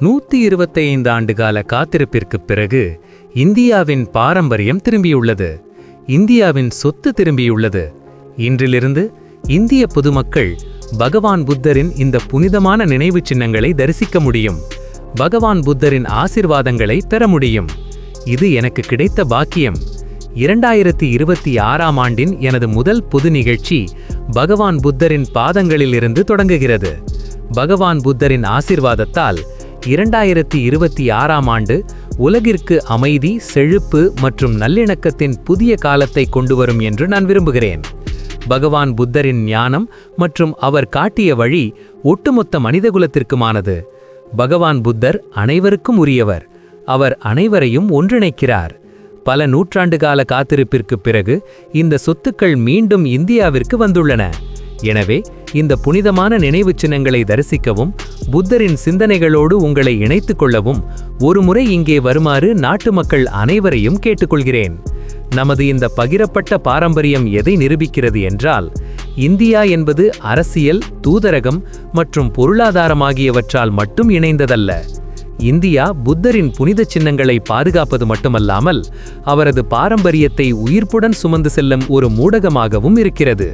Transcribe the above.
நூத்தி இருபத்தைந்து ஆண்டுகால காத்திருப்பிற்குப் பிறகு இந்தியாவின் பாரம்பரியம் திரும்பியுள்ளது. இந்தியாவின் சொத்து திரும்பியுள்ளது. இன்றிலிருந்து இந்திய பொதுமக்கள் பகவான் புத்தரின் இந்த புனிதமான நினைவுச் சின்னங்களை தரிசிக்க முடியும். பகவான் புத்தரின் ஆசிர்வாதங்களை பெற முடியும். இது எனக்கு கிடைத்த பாக்கியம். இரண்டாயிரத்தி இருபத்தி ஆறாம் ஆண்டின் எனது முதல் பொது நிகழ்ச்சி பகவான் புத்தரின் பாதங்களிலிருந்து தொடங்குகிறது. பகவான் புத்தரின் ஆசிர்வாதத்தால் இரண்டாயிரத்தி இருபத்தி ஆறாம் ஆண்டு உலகிற்கு அமைதி செழிப்பு மற்றும் நல்லிணக்கத்தின் புதிய காலத்தை கொண்டு வரும் என்று நான் விரும்புகிறேன். பகவான் புத்தரின் ஞானம் மற்றும் அவர் காட்டிய வழி ஒட்டுமொத்த மனிதகுலத்திற்குமானது பகவான் புத்தர் அனைவருக்கும் உரியவர். அவர் அனைவரையும் ஒன்றிணைக்கிறார். பல நூற்றாண்டு கால காத்திருப்பிற்குப் பிறகு இந்த சொத்துக்கள் மீண்டும் இந்தியாவிற்கு வந்துள்ளன. எனவே இந்த புனிதமான நினைவுச் சின்னங்களை தரிசிக்கவும் புத்தரின் சிந்தனைகளோடு உங்களை இணைத்துக் கொள்ளவும் ஒருமுறை இங்கே வருமாறு நாட்டு மக்கள் அனைவரையும் கேட்டுக்கொள்கிறேன். நமது இந்த பகிரப்பட்ட பாரம்பரியம் எதை நிரூபிக்கிறது என்றால் இந்தியா என்பது அரசியல் தூதரகம் மற்றும் பொருளாதாரம் ஆகியவற்றால் மட்டும் இணைந்ததல்ல. இந்தியா புத்தரின் புனித சின்னங்களை பாதுகாப்பது மட்டுமல்லாமல் அவரது பாரம்பரியத்தை உயிர்ப்புடன் சுமந்து செல்லும் ஒரு மூடகமாகவும் இருக்கிறது.